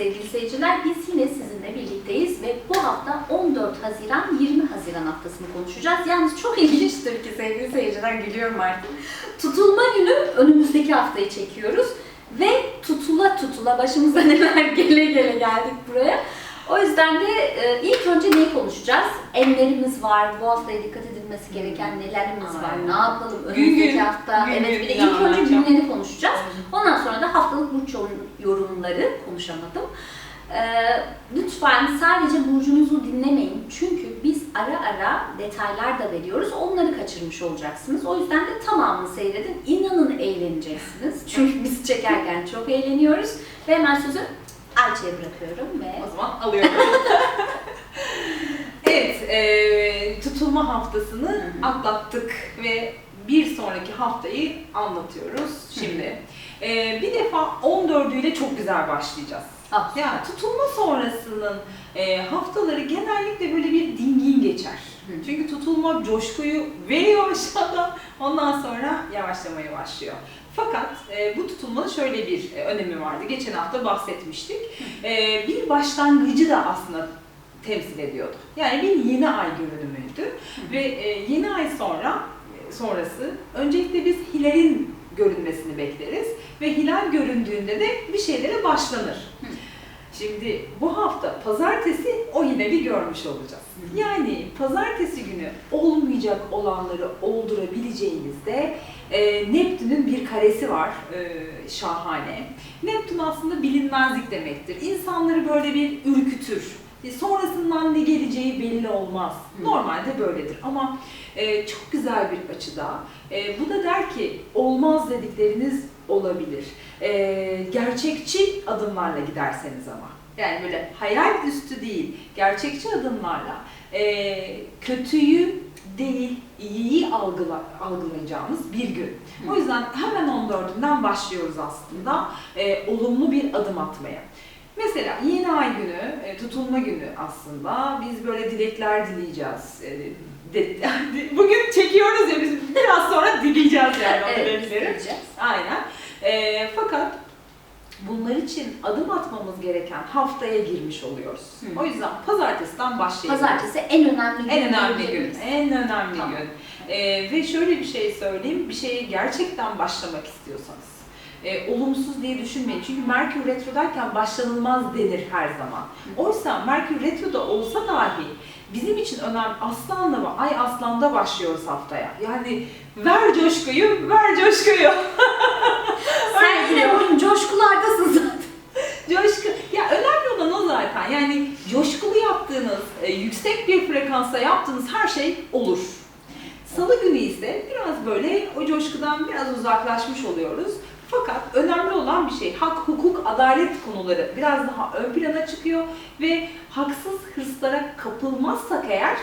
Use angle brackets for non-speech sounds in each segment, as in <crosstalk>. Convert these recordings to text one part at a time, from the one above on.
sevgili seyirciler. Biz yine sizinle birlikteyiz ve bu hafta 14 Haziran 20 Haziran haftasını konuşacağız. Yalnız çok ilginçtir ki sevgili seyirciler gülüyorum artık. Tutulma günü önümüzdeki haftayı çekiyoruz ve tutula tutula başımıza <laughs> neler gele gele geldik buraya. O yüzden de e, ilk önce neyi konuşacağız? Enlerimiz var, bu haftaya dikkat edilmesi gereken nelerimiz var, Aynen. ne yapalım önümüzdeki gün, hafta. gün evet gün bir de ilk önce planlanacak. günleri konuşacağız. Ondan sonra da haftalık burç yorum- yorumları konuşamadım. Ee, lütfen sadece burcunuzu dinlemeyin. Çünkü biz ara ara detaylar da veriyoruz. Onları kaçırmış olacaksınız. O yüzden de tamamını seyredin. İnanın eğleneceksiniz. <laughs> Çünkü biz çekerken çok eğleniyoruz. Ve hemen sözü Ayça'ya bırakıyorum ve O zaman alıyorum. <laughs> evet, e, tutulma haftasını Hı hı. atlattık ve bir sonraki haftayı anlatıyoruz şimdi. E, bir defa 14'üyle çok güzel başlayacağız. Ah, Yani tutulma sonrasının e, haftaları genellikle böyle bir dingin geçer. Hı. Çünkü tutulma coşkuyu veriyor aşağıda, ondan sonra yavaşlamaya başlıyor. Fakat e, bu tutulmanın şöyle bir e, önemi vardı. Geçen hafta bahsetmiştik. E, bir başlangıcı da aslında temsil ediyordu. Yani bir yeni ay görünümüydü. Ve e, yeni ay sonra e, sonrası öncelikle biz hilalin görünmesini bekleriz ve hilal göründüğünde de bir şeylere başlanır. Şimdi bu hafta pazartesi o hilali görmüş olacağız. Yani pazartesi günü olmayacak olanları oldurabileceğimizde e, Neptün'ün bir karesi var e, şahane. Neptün aslında bilinmezlik demektir. İnsanları böyle bir ürkütür. E, Sonrasından ne geleceği belli olmaz. Hı. Normalde böyledir ama e, çok güzel bir açıda. E, bu da der ki olmaz dedikleriniz olabilir. E, gerçekçi adımlarla giderseniz ama. Yani böyle hayal üstü değil, gerçekçi adımlarla e, kötüyü değil, iyiyi algıla, algılayacağımız bir gün. O yüzden hemen 14'ünden başlıyoruz aslında e, olumlu bir adım atmaya. Mesela yeni ay günü, e, tutulma günü aslında biz böyle dilekler dileyeceğiz. E, <laughs> bugün çekiyoruz ya biz biraz sonra dileyeceğiz yani o evet, dilekleri. Aynen. E, fakat bunlar için adım atmamız gereken haftaya girmiş oluyoruz. Hı. O yüzden pazartesiden başlayalım. Pazartesi en önemli gün. En önemli gün. En önemli Tamam. gün. Ee, ve şöyle bir şey söyleyeyim. Bir şeye gerçekten başlamak istiyorsanız. e, olumsuz diye düşünmeyin. Çünkü Merkür Retro'dayken başlanılmaz denir her zaman. Oysa Merkür Retro'da olsa dahi bizim için önemli Aslan'la ve Ay Aslan'da başlıyoruz haftaya. Yani ver coşkuyu, ver coşkuyu. <laughs> Sen yine bugün coşkulardasın zaten. Coşku, ya önemli olan o zaten. Yani coşkulu yaptığınız, e, yüksek bir frekansta yaptığınız her şey olur. Salı günü ise biraz böyle o coşkudan biraz uzaklaşmış oluyoruz. Fakat önemli olan bir şey, hak, hukuk, adalet konuları biraz daha ön plana çıkıyor ve haksız hırslara kapılmazsak eğer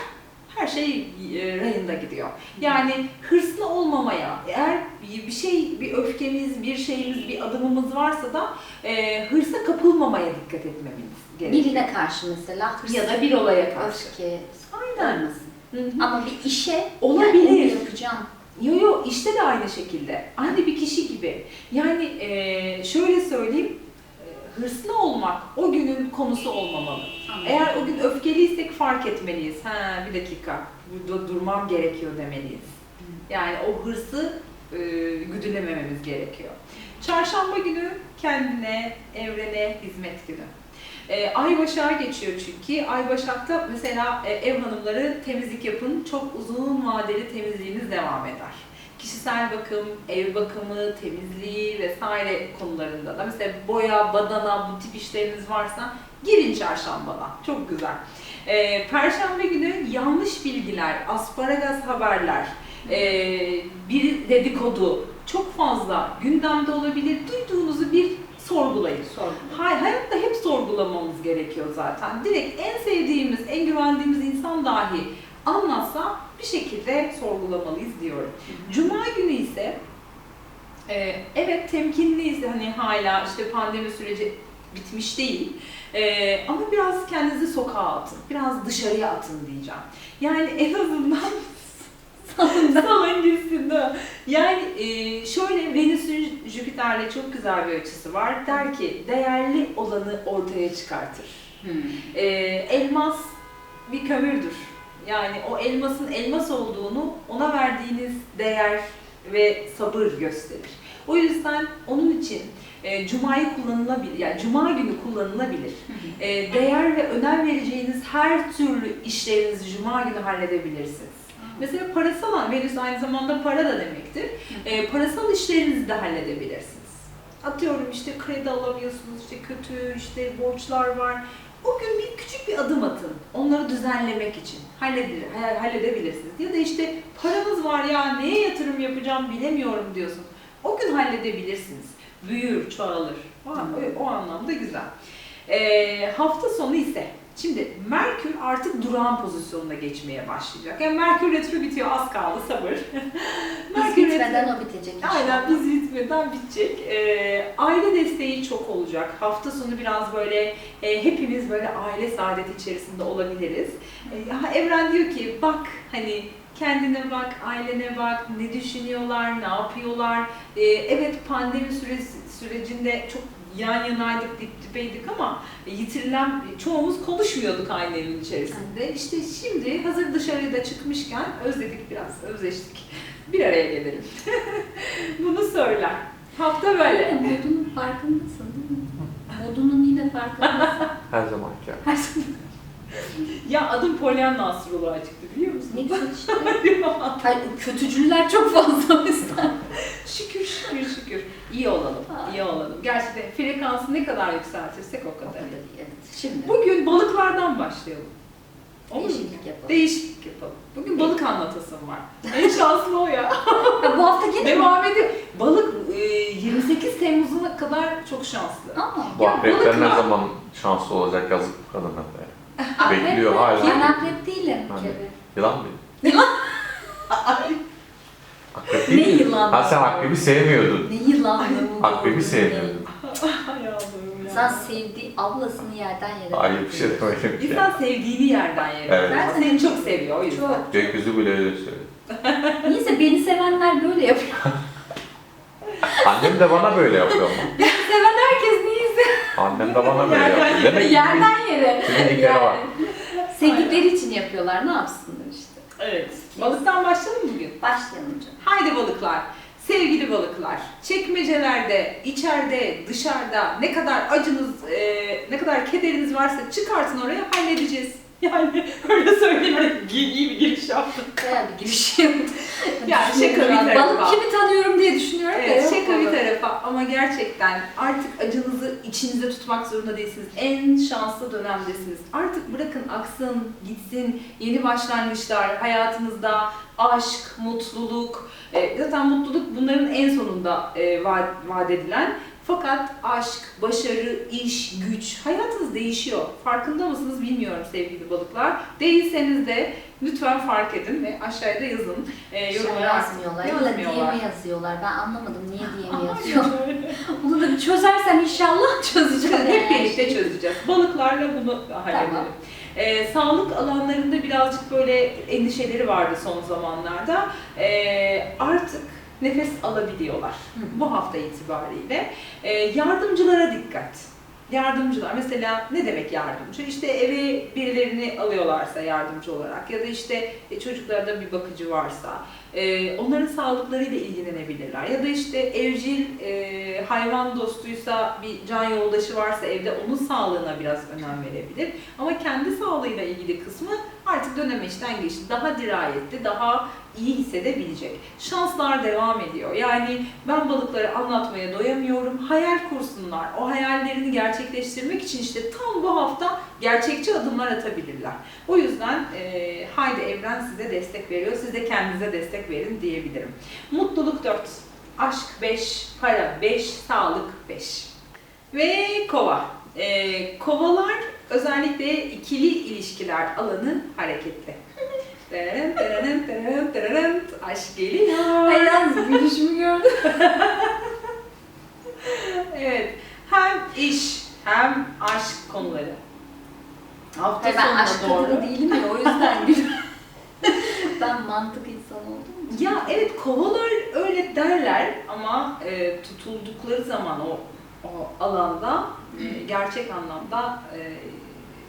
her şey e, rayında gidiyor. Yani hırslı olmamaya, eğer bir şey, bir öfkemiz, bir şeyimiz, bir adımımız varsa da e, hırsa kapılmamaya dikkat etmemiz gerekiyor. Birine karşı mesela hırs, Ya da bir olaya karşı. öfke Aynen. olmasın. Hı hı. Ama bir işe Olabilir. Yani yapacağım. Yo yo işte de aynı şekilde. Aynı bir kişi gibi. Yani e, şöyle söyleyeyim. Hırslı olmak o günün konusu olmamalı. Anladım. Eğer o gün öfkeliysek fark etmeliyiz. Ha bir dakika burada durmam gerekiyor demeliyiz. Yani o hırsı e, güdülemememiz gerekiyor. Çarşamba günü kendine, evrene hizmet günü. E, Ay Başak'a geçiyor çünkü. Ay Başak'ta mesela e, ev hanımları temizlik yapın. Çok uzun vadeli temizliğiniz devam eder. Kişisel bakım, ev bakımı, temizliği vesaire konularında da mesela boya, badana bu tip işleriniz varsa girin çarşambana. Çok güzel. E, Perşembe günü yanlış bilgiler, asparagas haberler, e, bir dedikodu çok fazla gündemde olabilir. Duyduğunuzu bir sorgulayın. Sordum. Hay, hayatta hep sorgulamamız gerekiyor zaten. Direkt en sevdiğimiz, en güvendiğimiz insan dahi anlatsa bir şekilde sorgulamalıyız diyorum. Cuma günü ise e, evet temkinliyiz hani hala işte pandemi süreci bitmiş değil. E, ama biraz kendinizi sokağa atın, biraz dışarıya atın diyeceğim. Yani en azından <laughs> salın gitsin de. Yani e, şöyle Venüs'ün Jüpiter'le çok güzel bir açısı var. Der ki değerli olanı ortaya çıkartır. Hmm. Ee, elmas bir kömürdür. Yani o elmasın elmas olduğunu ona verdiğiniz değer ve sabır gösterir. O yüzden onun için e, Cuma'yı kullanılabilir, yani Cuma günü kullanılabilir. E, değer ve önem vereceğiniz her türlü işlerinizi Cuma günü halledebilirsiniz. Mesela parasal an, Venüs aynı zamanda para da demektir. E, parasal işlerinizi de halledebilirsiniz. Atıyorum işte kredi alamıyorsunuz, işte kötü işte borçlar var. O gün bir küçük bir adım atın. Onları düzenlemek için. Halledir, ha- halledebilirsiniz. Ya da işte paranız var ya neye yatırım yapacağım bilemiyorum diyorsun. O gün halledebilirsiniz. Büyür, çoğalır. O, o, anlamda güzel. Ee, hafta sonu ise Şimdi Merkür artık durağan pozisyonuna geçmeye başlayacak. Yani Merkür retro bitiyor az kaldı sabır. Biz Merkür retro- bitmeden o bitecek inşallah. Aynen biz bitmeden bitecek. Ee, aile desteği çok olacak. Hafta sonu biraz böyle e, hepimiz böyle aile saadet içerisinde olabiliriz. E, ha, Evren diyor ki bak hani kendine bak, ailene bak, ne düşünüyorlar, ne yapıyorlar. E, evet pandemi süresi, sürecinde çok yan yanaydık, dip dipeydik ama yitirilen çoğumuz konuşmuyorduk aynı evin içerisinde. İşte şimdi hazır dışarıda çıkmışken özledik biraz, özleştik. Bir araya gelelim. <laughs> Bunu söyler. Hafta böyle. Modunun farkındasın değil mi? Modunun yine farkındasın. Her yani. Her zaman. Ya adım Pollyanna astroloğa çıktı biliyor musun? Ne güzel işte. <laughs> Hayır, kötücüller çok fazla o yüzden. <laughs> şükür şükür şükür. İyi olalım, Ha. iyi olalım. Gerçekten frekansı ne kadar yükseltirsek o O kadar. iyi, evet. Şimdi Bugün balıklardan başlayalım. Olur mu? değişiklik yapalım. Değişiklik yapalım. Bugün balık anlatasım var. En şanslı o ya. <laughs> Ha, bu hafta gene? Devam ediyor. Balık e, 28 Temmuz'una kadar çok şanslı. Aa, Bu Ya akrepler ne balıklar- zaman şanslı olacak yazık bu kadına akrep Bekliyor hala. Ben akrep değilim bir Hani-. Yılan mı? <laughs> Akrep Ne yılan? Ha sen akrebi sevmiyordun. Ne yılanlı bu? Akrebi sevmiyordun. Ay Allah'ım ya. İnsan sevdiği ablasını yerden yere Ayıp bir şey demedim. İnsan sevdiğini yerden yer. Evet. Ben seni çok seviyor o yüzden. Çok. Gökyüzü bile öyle söyledi. <laughs> Neyse beni sevenler böyle yapıyor. <laughs> Annem de bana böyle yapıyor ama. Beni seven herkes neyse. Annem de bana böyle yapıyor. Demek ki Yerden yere. Kimlikleri var. Sevdikleri için yapıyorlar. Ne yapsınlar işte. Evet. Balıktan başlayalım mı bugün? Başlayalım canım. Haydi balıklar. Sevgili balıklar, çekmecelerde, içeride, dışarıda ne kadar acınız, e, ne kadar kederiniz varsa çıkartın oraya halledeceğiz. <laughs> Yani öyle söyleyerek iyi, iyi bir giriş yaptım. Bayağı bir giriş yaptım. <laughs> Yani şaka bir tarafa. Balık kimi tanıyorum diye düşünüyorum. da Evet, yok şaka bir tarafa ama gerçekten artık acınızı içinizde tutmak zorunda değilsiniz. En şanslı dönemdesiniz. Artık bırakın aksın, gitsin, yeni başlangıçlar hayatınızda, aşk, mutluluk. E, zaten mutluluk bunların en sonunda e, vaat, vaat edilen. Fakat aşk, başarı, iş, güç, hayatınız değişiyor. Farkında mısınız bilmiyorum sevgili balıklar. Değilseniz de lütfen fark edin ve aşağıda yazın. E, Şey yorumlara yazmıyorlar. Diye Yazmıyorlar. mi yazıyorlar? Ben anlamadım niye diye mi Aa, yazıyor. öyle. <laughs> Bunu da çözersen inşallah <laughs> çözeceğim. Hep birlikte çözeceğiz. Balıklarla bunu halledelim. Tamam. Ee, sağlık alanlarında birazcık böyle endişeleri vardı son zamanlarda. Ee, artık nefes alabiliyorlar Hı. bu hafta itibariyle. Ee, yardımcılara dikkat. Yardımcılar mesela ne demek yardımcı? İşte eve birilerini alıyorlarsa yardımcı olarak ya da işte e, çocuklarda bir bakıcı varsa e, onların sağlıklarıyla ilgilenebilirler. Ya da işte evcil e, hayvan dostuysa bir can yoldaşı varsa evde onun sağlığına biraz önem verebilir. Ama kendi sağlığıyla ilgili kısmı artık dönemeçten geçti. Daha dirayetli, daha iyi hissedebilecek. Şanslar devam ediyor. Yani ben balıkları anlatmaya doyamıyorum. Hayal kursunlar. O hayallerini gerçekleştirmek için işte tam bu hafta gerçekçi adımlar atabilirler. O yüzden e, haydi evren size destek veriyor. Siz de kendinize destek verin diyebilirim. Mutluluk 4, aşk 5, para 5, sağlık 5. Ve kova. E, kovalar özellikle ikili ilişkiler alanı hareketli. Tererent, tererent, tererent, tererent. Aşk geliyor. Ay yalnız gülüşümü gördüm. <laughs> Evet. Hem iş hem aşk konuları. Hafta Hayır, ben aşk doğru. kadını değilim ya o yüzden gülüyorum. <laughs> ben mantık insanı. Ya evet kovalar öyle derler ama e, tutuldukları zaman o, o alanda e, gerçek anlamda e,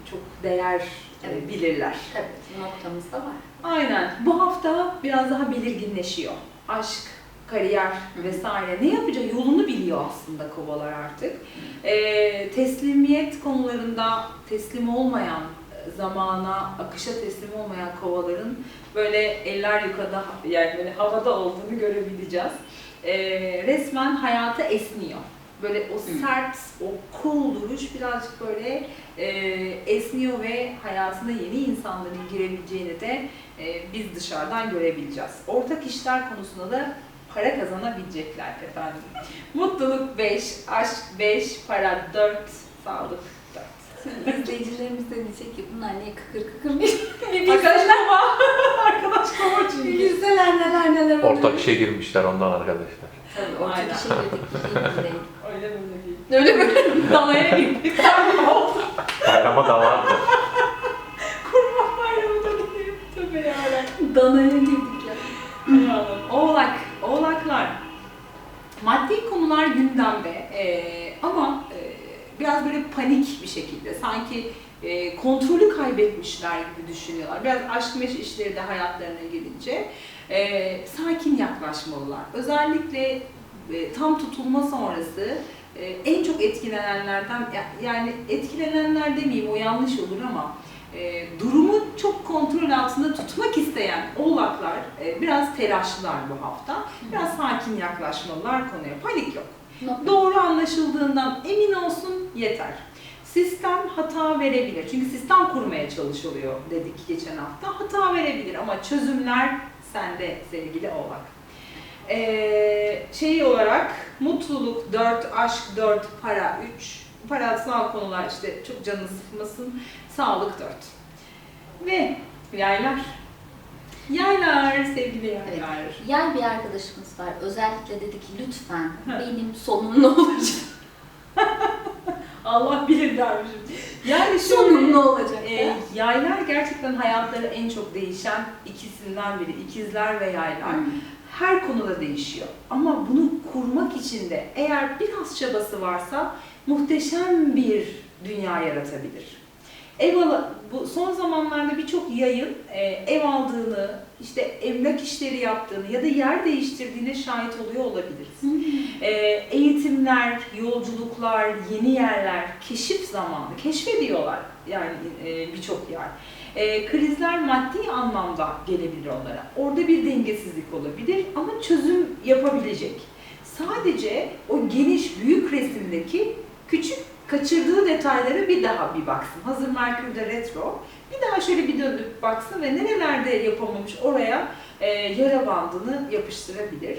çok değer e, Evet. bilirler. Tabii bu noktamız da var. Aynen. Bu hafta biraz daha belirginleşiyor. Aşk, kariyer vesaire. Ne yapacağı yolunu biliyor aslında kovalar artık. Ee, teslimiyet konularında teslim olmayan, e, zamana, akışa teslim olmayan kovaların böyle eller yukarıda yani böyle havada olduğunu görebileceğiz. Ee, resmen hayata esniyor. Böyle o sert, o cool duruş birazcık böyle e, esniyor ve hayatına yeni insanların girebileceğini de e, biz dışarıdan görebileceğiz. Ortak işler konusunda da para kazanabilecekler efendim. Mutluluk 5, aşk 5, para 4, sağlık 4. Şimdi izleyicilerimiz de diyecek ki bunlar niye kıkır kıkır bir Arkadaşlar ama arkadaş kova çünkü. bilseler neler neler oluyor. Ortak işe girmişler ondan arkadaşlar. Tabii ortak Aynen. işe girdik bir değil. Öyle değil. Öyle mi? <laughs> Danaya gittik. oldu. Bayrama da vardı. Kurban bayramı da değil. Tövbe yarabbim. Danaya girdik ya. Oğlak, oğlaklar. Maddi konular gündemde Ee, ama e, biraz böyle panik bir şekilde sanki e, kontrolü kaybetmişler gibi düşünüyorlar. Biraz aşk meş işleri de hayatlarına girince e, sakin yaklaşmalılar. Özellikle e, tam tutulma sonrası e, en çok etkilenenlerden ya- yani etkilenenler demeyeyim o yanlış olur ama e, durumu çok kontrol altında tutmak isteyen oğlaklar e, biraz telaşlılar bu hafta. Biraz sakin yaklaşmalılar konuya. Panik yok. Doğru anlaşıldığından emin olsun yeter. Sistem hata verebilir. Çünkü sistem kurmaya çalışılıyor dedik geçen hafta. Hata verebilir ama çözümler sende sevgili oğlak. Ee, şey olarak mutluluk 4, aşk 4, para 3. Parasal konular işte çok canını sıkmasın. Sağlık 4. Ve yaylar. Yaylar sevgili yaylar. Yay bir arkadaşımız var. Özellikle dedi ki lütfen benim sonum ne olacak? <laughs> Allah bilir dermişim. Yani sonum ne olacak? e, yaylar gerçekten hayatları en çok değişen ikisinden biri. İkizler ve yaylar. Hmm. Her konuda değişiyor. Ama bunu kurmak için de eğer biraz çabası varsa muhteşem bir dünya yaratabilir. Ev al bu son zamanlarda birçok yayın e, ev aldığını, işte emlak işleri yaptığını ya da yer değiştirdiğine şahit oluyor olabiliriz. Hmm. E, eğitimler, yolculuklar, yeni yerler, keşif zamanı, keşfediyorlar yani e, birçok yer. E, krizler maddi anlamda gelebilir onlara. Orada bir dengesizlik olabilir ama çözüm yapabilecek. Sadece o geniş, büyük resimdeki küçük kaçırdığı detaylara bir daha bir baksın. Hazır Merkür'de retro. Bir daha şöyle bir dönüp baksın ve nerelerde yapamamış oraya e, yara bandını yapıştırabilir.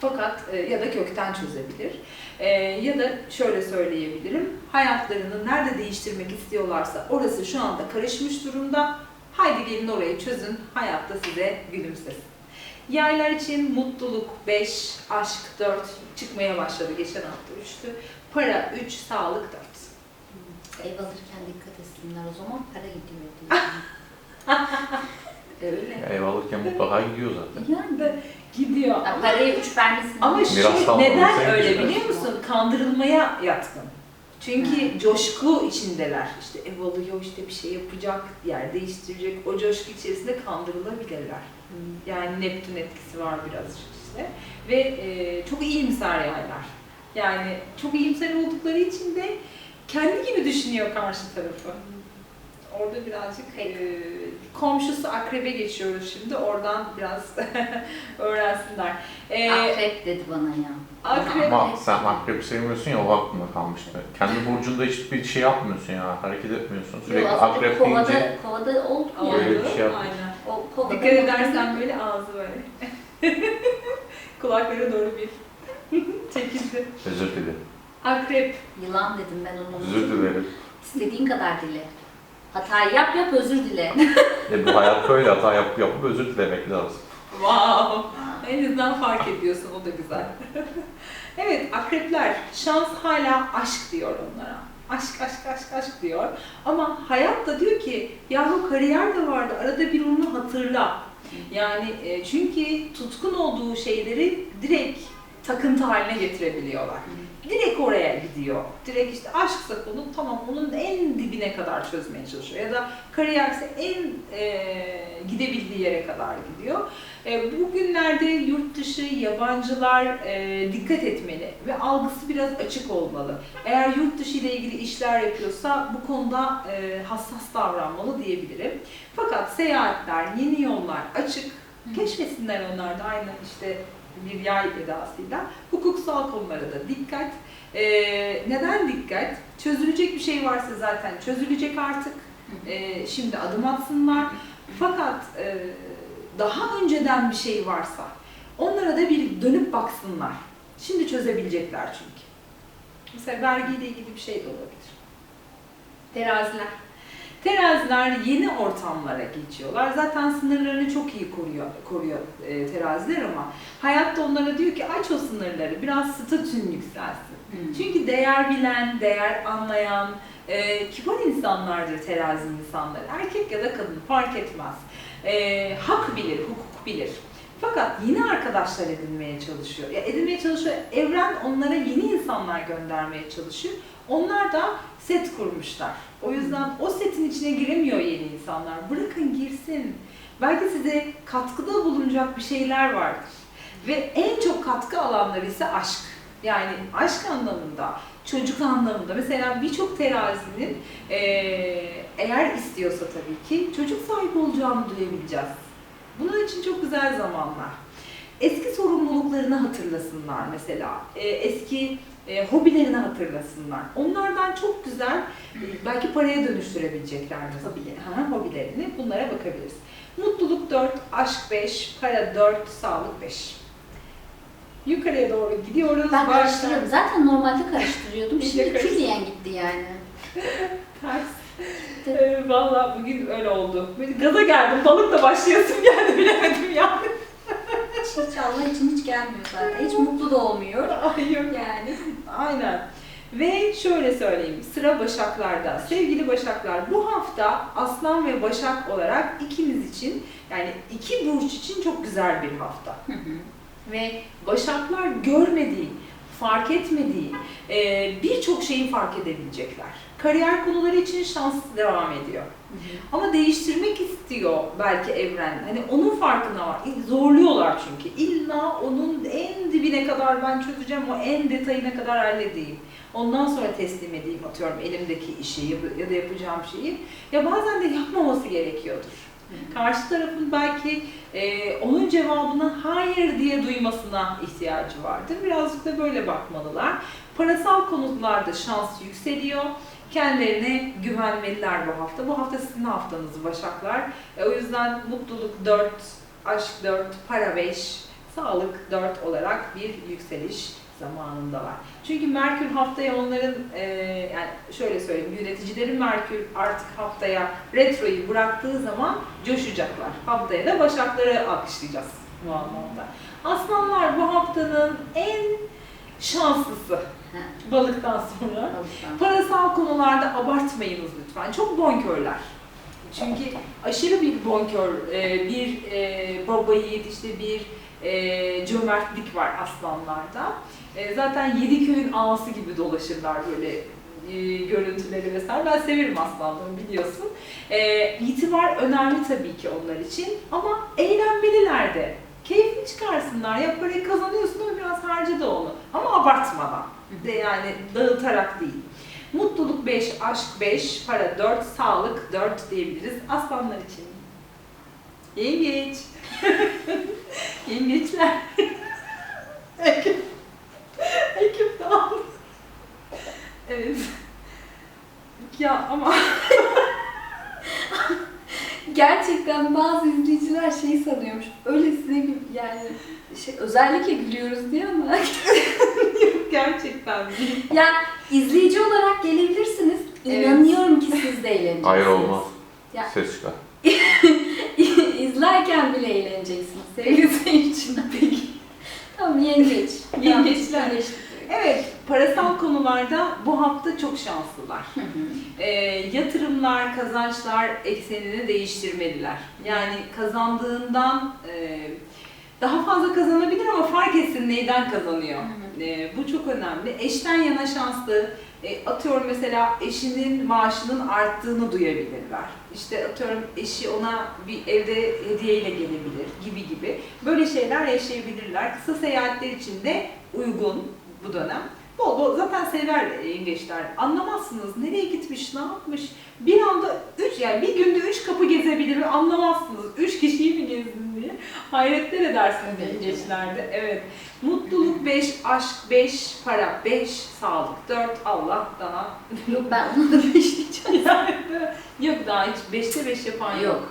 Fakat e, ya da kökten çözebilir. E, ya da şöyle söyleyebilirim. Hayatlarını nerede değiştirmek istiyorlarsa orası şu anda karışmış durumda. Haydi gelin orayı çözün. Hayatta size gülümsesin. Yaylar için mutluluk 5, aşk 4 çıkmaya başladı geçen hafta 3'tü. Para 3, sağlık 4. Ev alırken dikkat etsinler o zaman para gidiyor diye. <laughs> Öyle. Ev alırken mutlaka gidiyor zaten. Yani Gidiyor. ya parayı üç vermesin. Ama şu neden öyle biliyor musun? Kandırılmaya yatkın. Çünkü coşku içindeler. İşte ev alıyor, işte bir şey yapacak, yer değiştirecek. O coşku içerisinde kandırılabilirler. Yani Neptün etkisi var biraz işte. Ve e, çok iyimser yaylar. Yani çok iyimser oldukları için de kendi gibi düşünüyor karşı tarafı. Orada birazcık e, komşusu akrebe geçiyoruz şimdi. Oradan biraz <laughs> öğrensinler. E, Akrep dedi bana ya. Akrep- Ama sen akrebi sevmiyorsun ya o aklımda kalmıştı. Kendi burcunda hiçbir şey yapmıyorsun ya. Hareket etmiyorsun. Sürekli Yo, akrep kovada, deyince kovada oldu yani. Öyle bir şey yapmış. Aynen. O kovada Dikkat edersen böyle ağzı böyle. <laughs> Kulaklara doğru bir <laughs> çekildi. özür dilerim. Akrep. Yılan dedim ben onu. Özür dilerim. İstediğin kadar dile. Hatayı yap yap özür dile. <laughs> E bu hayat böyle hata yap, yapıp özür dilemek lazım. Wow. En azından fark ediyorsun o da güzel. <laughs> evet akrepler şans hala aşk diyor onlara. Aşk aşk aşk aşk diyor. Ama hayat da diyor ki yahu kariyer de vardı arada bir onu hatırla. Yani e, çünkü tutkun olduğu şeyleri direkt takıntı haline getirebiliyorlar. Direkt oraya gidiyor. Direkt işte aşksa konu tamam onun en dibine kadar çözmeye çalışıyor. Ya da kariyerse en e, gidebildiği yere kadar gidiyor. E, bugünlerde yurt dışı yabancılar e, dikkat etmeli ve algısı biraz açık olmalı. Eğer yurt dışı ile ilgili işler yapıyorsa bu konuda e, hassas davranmalı diyebilirim. Fakat seyahatler, yeni yollar açık. Keşfetsinler onlar da aynı işte bir yay edasıyla. Hukuksal konulara da dikkat. Ee, neden dikkat? Çözülecek bir şey varsa zaten çözülecek artık. Ee, şimdi adım atsınlar. Fakat e, daha önceden bir şey varsa onlara da bir dönüp baksınlar. Şimdi çözebilecekler çünkü. Mesela vergiyle ilgili bir şey de olabilir. Teraziler. Teraziler yeni ortamlara geçiyorlar. Zaten sınırlarını çok iyi koruyor, koruyor e, teraziler ama hayatta onlara diyor ki aç o sınırları, biraz statün yükselsin. Çünkü değer bilen, değer anlayan, e, kibar insanlardır terazi insanları. Erkek ya da kadın fark etmez. E, hak bilir, hukuk bilir. Fakat yeni arkadaşlar edinmeye çalışıyor. Ya edinmeye çalışıyor. Evren onlara yeni insanlar göndermeye çalışıyor. Onlar da set kurmuşlar. O yüzden o setin içine giremiyor yeni insanlar. Bırakın girsin. Belki size katkıda bulunacak bir şeyler vardır. Ve en çok katkı alanları ise aşk. Yani aşk anlamında, çocuk anlamında. Mesela birçok terazinin eğer istiyorsa tabii ki çocuk sahibi olacağını duyabileceğiz. Bunun için çok güzel zamanlar. Eski sorumluluklarını hatırlasınlar mesela. Eski e, hobilerini hatırlasınlar. Onlardan çok güzel, e, belki paraya dönüştürebilecekler Hobileri. Ha, hobilerini. Bunlara bakabiliriz. Mutluluk 4, aşk 5, para 4, sağlık 5. Yukarıya doğru gidiyoruz. Ben Baştan- karıştırıyorum. Zaten normalde karıştırıyordum. <laughs> Şimdi külliyen gitti yani. <laughs> Ters. Ee, Valla bugün öyle oldu. Gaza geldim, balıkla başlayasım geldi <laughs> bilemedim yani. Hiç, Allah için hiç gelmiyor zaten. Hiç mutlu da olmuyor. Ay yok. Yani. Aynen. Ve şöyle söyleyeyim, sıra Başaklar'da. Sevgili Başaklar, bu hafta Aslan ve Başak olarak ikimiz için, yani iki burç için çok güzel bir hafta. Hı hı. Ve Başaklar görmediği, fark etmediği birçok şeyi fark edebilecekler. Kariyer konuları için şans devam ediyor. Ama değiştirmek istiyor belki evren. Hani onun farkına var. Zorluyorlar çünkü. İlla onun en dibine kadar ben çözeceğim, o en detayına kadar halledeyim. Ondan sonra teslim edeyim atıyorum elimdeki işi ya- da yapacağım şeyi. Ya bazen de yapmaması gerekiyordur. Karşı tarafın belki e, onun cevabına hayır diye duymasına ihtiyacı vardır. Birazcık da böyle bakmalılar. Parasal konularda şans yükseliyor. Kendilerine güvenmeliler bu hafta. Bu hafta sizin haftanız Başaklar. E, o yüzden mutluluk 4, aşk 4, para 5, sağlık 4 olarak bir yükseliş zamanındalar. Çünkü Merkür haftaya onların e, yani şöyle söyleyeyim yöneticilerin Merkür artık haftaya retroyu bıraktığı zaman coşacaklar. Haftaya da Başakları alkışlayacağız bu anlamda. Aslanlar bu haftanın en şanslısı balıktan sonra. Alışkan. Parasal konularda abartmayınız lütfen. Çok bonkörler. Çünkü aşırı bir bonkör, e, bir e, baba yiğit, işte bir e, cömertlik var aslanlarda. Zaten yedi köyün ağası gibi dolaşırlar böyle görüntüleri vesaire. Ben severim aslanları biliyorsun. E, itibar önemli tabii ki onlar için ama eğlenmeliler de. Keyfini çıkarsınlar. Ya parayı kazanıyorsun ama biraz harca da onu. Ama abartmadan. De yani dağıtarak değil. Mutluluk 5, aşk 5, para 4, sağlık 4 diyebiliriz aslanlar için. Yengeç. Yengeçler. <laughs> <laughs> Ekip. Ekip dağıldı. Evet. Ya ama <laughs> Gerçekten bazı izleyiciler şey sanıyormuş. Öylesine gül yani şey, özellikle gülüyoruz diye ama <laughs> gerçekten değil. ya izleyici olarak gelebilirsiniz. Evet. İnanıyorum ki siz de eğleneceksiniz. Hayır olmaz. Ya. Ses çıkar. <laughs> İzlerken bile eğleneceksiniz sevgili seyirciler. Peki. <laughs> Tamam yengeç. Yengeçler. Tamam. Evet, parasal konularda bu hafta çok şanslılar. E, yatırımlar, kazançlar eksenini değiştirmeliler. Yani kazandığından e, daha fazla kazanabilir ama fark etsin neyden kazanıyor. E, bu çok önemli. Eşten yana şanslı. E, atıyorum mesela eşinin maaşının arttığını duyabilirler. İşte atıyorum eşi ona bir evde hediyeyle gelebilir gibi gibi. Böyle şeyler yaşayabilirler. Kısa seyahatler için de uygun bu dönem. Bol bol zaten sever yengeçler. Anlamazsınız nereye gitmiş, ne yapmış. Bir anda üç yani bir günde üç kapı gezebilir anlamazsınız. Üç kişiyi mi gezdin diye. Hayretler edersiniz Evet. yengeçlerde. Evet. Mutluluk 5, aşk 5, para 5, sağlık 4, Allah daha. Yok ben onu da beşleyeceğim. Yani <laughs> yok daha hiç 5'te 5 yapan yok. Yok.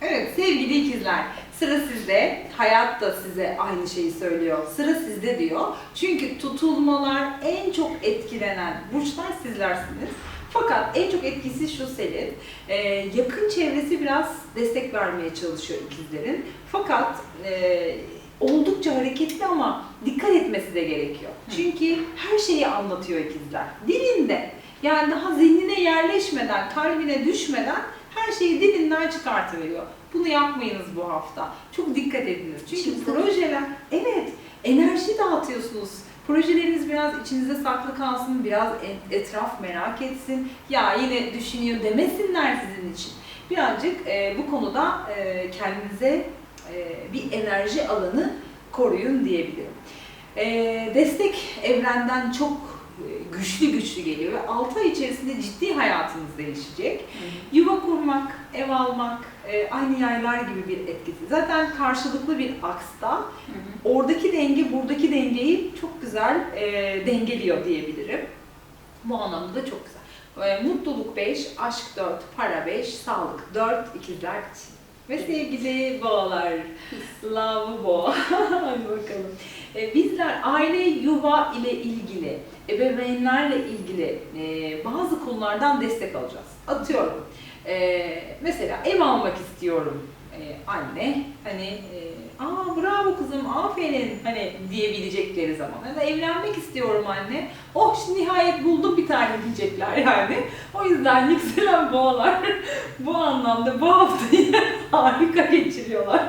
Evet sevgili ikizler sıra sizde. Hayat da size aynı şeyi söylüyor. Sıra sizde diyor. Çünkü tutulmalar en çok etkilenen burçlar sizlersiniz. Fakat en çok etkisi şu Selin, e, yakın çevresi biraz destek vermeye çalışıyor ikizlerin. Fakat e, oldukça hareketli ama dikkat etmesi de gerekiyor. Çünkü her şeyi anlatıyor ikizler. Dilinde. Yani daha zihnine yerleşmeden, kalbine düşmeden her şeyi dilinden çıkartıveriyor. Bunu yapmayınız bu hafta. Çok dikkat ediniz. Çünkü Şimdi- projeler, evet enerji dağıtıyorsunuz. Projeleriniz biraz içinizde saklı kalsın, biraz etraf merak etsin. Ya yine düşünüyor demesinler sizin için. Birazcık e, bu konuda e, kendinize e, bir enerji alanı koruyun diyebilirim. E, destek evrenden çok güçlü güçlü geliyor ve 6 ay içerisinde ciddi hayatınız değişecek. Yuva kurmak, ev almak, e, aynı yaylar gibi bir etkisi. Zaten karşılıklı bir aksta Hı hı. oradaki denge buradaki dengeyi çok güzel e, dengeliyor diyebilirim. Bu anlamda da çok güzel. E, mutluluk 5, aşk 4, para 5, sağlık 4, ikizler için. Ve sevgili boğalar, love boğa. <laughs> Hadi bakalım. E, bizler aile, yuva ile ilgili, ebeveynlerle ilgili e, bazı konulardan destek alacağız. Atıyorum, e, mesela ev almak istiyorum e, anne, hani e, aa bravo kızım, aferin hani diyebilecekleri zaman. Ya da evlenmek istiyorum anne, oh şimdi nihayet buldum bir tane diyecekler yani. O yüzden yükselen boğalar bu anlamda bu haftayı <laughs> harika geçiriyorlar.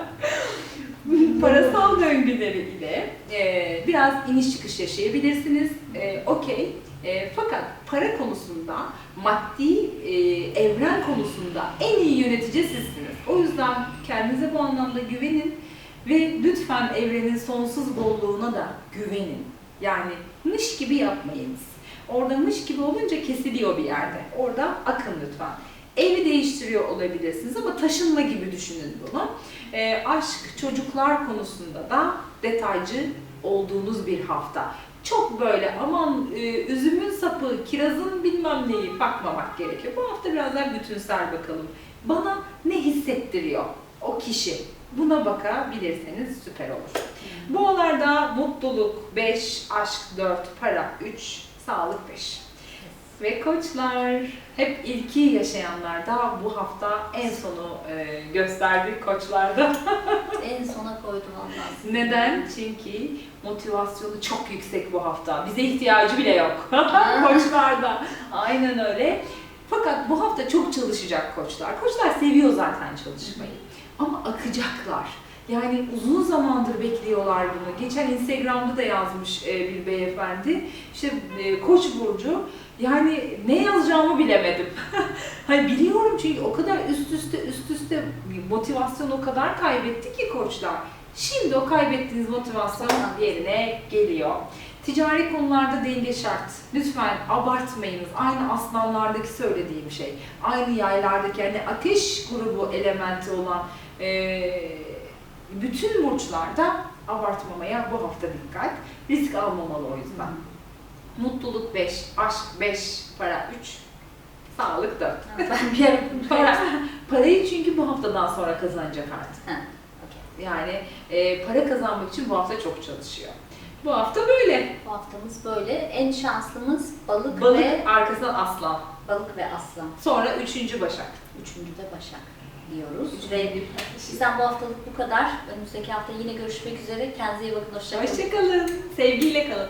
Parasal döngüleri ile e, biraz iniş çıkış yaşayabilirsiniz. E, Okey. E, fakat para konusunda, maddi e, evren konusunda en iyi yönetici sizsiniz. O yüzden kendinize bu anlamda güvenin ve lütfen evrenin sonsuz bolluğuna da güvenin. Yani mış gibi yapmayınız. Orada mış gibi olunca kesiliyor bir yerde. Orada akın lütfen. Evi değiştiriyor olabilirsiniz ama taşınma gibi düşünün bunu. E, aşk, çocuklar konusunda da detaycı olduğunuz bir hafta. Çok böyle aman e, üzümün sapı, kirazın bilmem neyi bakmamak gerekiyor. Bu hafta biraz daha bütünsel bakalım. Bana ne hissettiriyor o kişi? Buna bakabilirseniz süper olur. Boğalarda mutluluk 5, aşk 4, para 3, sağlık 5. Ve koçlar hep ilki yaşayanlarda bu hafta en sonu e, gösterdi koçlarda. <laughs> En sona koydum Allah. Neden? Çünkü motivasyonu çok yüksek bu hafta. Bize ihtiyacı bile yok. <laughs> Koçlarda. Aynen öyle. Fakat bu hafta çok çalışacak koçlar. Koçlar seviyor zaten çalışmayı. Ama akacaklar. Yani uzun zamandır bekliyorlar bunu. Geçen Instagram'da da yazmış e, bir beyefendi. İşte e, Koç burcu. Yani ne yazacağımı bilemedim. <laughs> hani biliyorum çünkü o kadar üst üste üst üste motivasyon o kadar kaybetti ki koçlar. Şimdi o kaybettiğiniz motivasyon yerine geliyor. Ticari konularda denge şart. Lütfen abartmayınız. Aynı aslanlardaki söylediğim şey. Aynı yaylardaki yani ateş grubu elementi olan eee, bütün burçlarda abartmamaya bu hafta dikkat. Risk almamalı o yüzden. Mutluluk 5, aşk 5, para 3, sağlık 4. Ben bir ara Para, parayı çünkü bu haftadan sonra kazanacak artık. Ha, okey. Yani e, para kazanmak için bu hafta çok çalışıyor. Bu hafta böyle. Bu haftamız böyle. En şanslımız balık, Balık ve arkasından aslan. balık ve aslan. Sonra üçüncü başak. Üçüncü de başak diyoruz. Üçüncü Ve bizden bu haftalık bu kadar. Önümüzdeki hafta yine görüşmek üzere. Kendinize iyi bakın. Hoşçakalın. Hoşçakalın. Sevgiyle kalın.